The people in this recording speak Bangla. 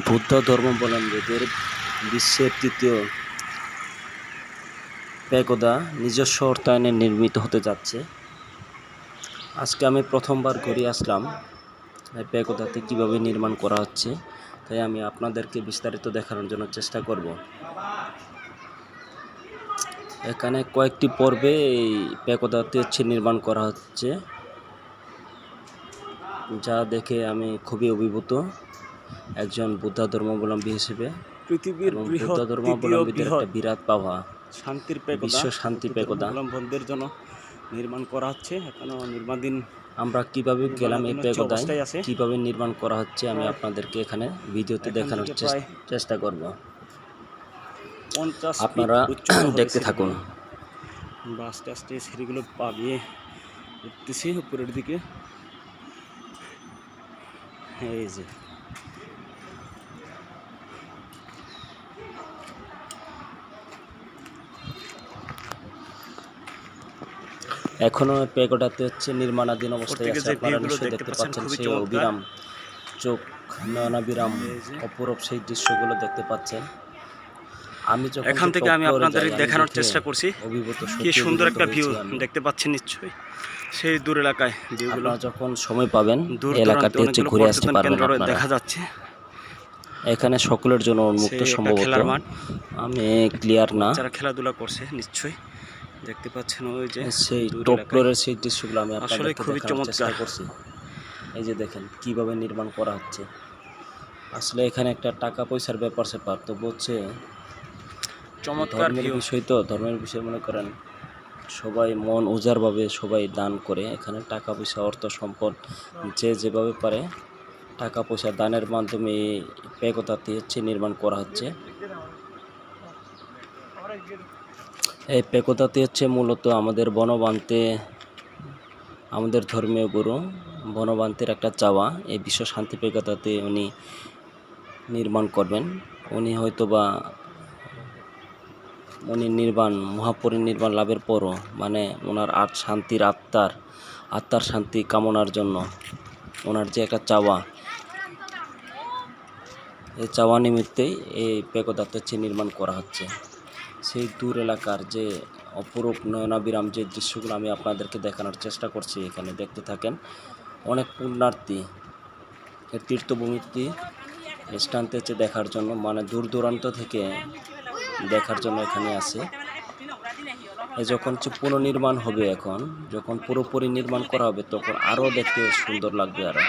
বৌদ্ধ ধর্মাবলম্বীদের বিশ্বের তৃতীয় প্যাগোডা নিজস্ব অর্থায়নে নির্মিত হতে যাচ্ছে। আজকে আমি প্রথমবার ঘুরে আসলাম এই প্যাগোডাতে কীভাবে নির্মাণ করা হচ্ছে, তাই আমি আপনাদেরকে বিস্তারিত দেখানোর জন্য চেষ্টা করব। এখানে কয়েকটি পর্বে এই প্যাগোডাতে হচ্ছে নির্মাণ করা হচ্ছে, যা দেখে আমি খুবই অভিভূত। একজন বুদ্ধ ধর্মাবলম্বী হিসেবে পৃথিবীর বৃহৎ ধর্মাবলম্বীদের একটা বিরাট পাওয়া শান্তির পেকোদা বিশ্ব শান্তি পেকোদা। অবলম্বনদের জন্য নির্মাণ করা হচ্ছে এখনও নির্মাণাধীন আমরা কীভাবে গেলাম এই আছে। কীভাবে নির্মাণ করা হচ্ছে আমি আপনাদেরকে এখানে ভিডিওতে দেখানোর চেষ্টা করব পঞ্চাশ আপনারা দেখতে থাকুন আমরা আস্তে আস্তে সিঁড়িগুলো পা দিয়ে উঠতেছি উপরের দিকে এই যে এখনও পেগোডাতে হচ্ছে নির্মাণাধীন অবস্থায় আছে আপনারা নিশ্চয়ই দেখতে পাচ্ছেন সেই অবিরাম চোখ নয়নাবিরাম। অপরূপ সেই দৃশ্যগুলো দেখতে পাচ্ছেন। আমি এখান থেকে আমি আপনাদের দেখানোর চেষ্টা করছি। কি সুন্দর একটা ভিউ দেখতে পাচ্ছেন নিশ্চয়ই। সেই দূর এলাকায় ভিউগুলো যখন সময় পাবেন দূর এলাকাতে হচ্ছে ঘুরে আসতে পারবেন দেখা যাচ্ছে। এখানে সকলের জন্য উন্মুক্ত সম্ভবত। আমি ক্লিয়ার না। যারা খেলাধুলা করছে নিশ্চয়ই। দেখতে পাচ্ছেন ওই যে সেই টপ ফ্লোরের সেই দৃশ্যগুলো আমি আসলে খুবই চমৎকার। করছি। এই যে দেখেন কীভাবে নির্মাণ করা হচ্ছে। আসলে এখানে একটা টাকা পয়সার ব্যাপার স্যাপার তো বলছে চমৎকার বিষয় তো ধর্মের বিষয় মনে করেন সবাই মন উজাড়ভাবে সবাই দান করে এখানে টাকা পয়সা অর্থ সম্পদ যে যেভাবে পারে টাকা পয়সা দানের মাধ্যমে পেগোতাতে হচ্ছে নির্মাণ করা হচ্ছে। এই পেকোতাতে হচ্ছে মূলত আমাদের বনবান্তে, আমাদের ধর্মীয় গুরু বনবান্তের একটা চাওয়া। এই বিশ্ব শান্তি পেকোতাতে উনি নির্মাণ করবেন। উনি হয়তো বা উনি নির্বাণ, মহাপরিনির্বাণ লাভের পরও মানে ওনার আট শান্তির আত্মার আত্মার শান্তি কামনার জন্য ওনার যে একটা চাওয়া, এই চাওয়া নিমিত্তেই এই পেকোদাতে হচ্ছে নির্মাণ করা হচ্ছে। সেই দূর এলাকার যে অপরূপ নয়নাবিরাম যে দৃশ্যগুলো আমি আপনাদেরকে দেখানোর চেষ্টা করছি এখানে, দেখতে থাকেন। অনেক পুণ্যার্থী এই তীর্থভূমিতে স্থানতে হচ্ছে দেখার জন্য মানে দূর দূরান্ত থেকে দেখার জন্য এখানে আসে এ যখন পুনর্নির্মাণ হবে এখন, যখন পুরোপুরি নির্মাণ করা হবে, তখন আরও দেখতে সুন্দর লাগবে আরও।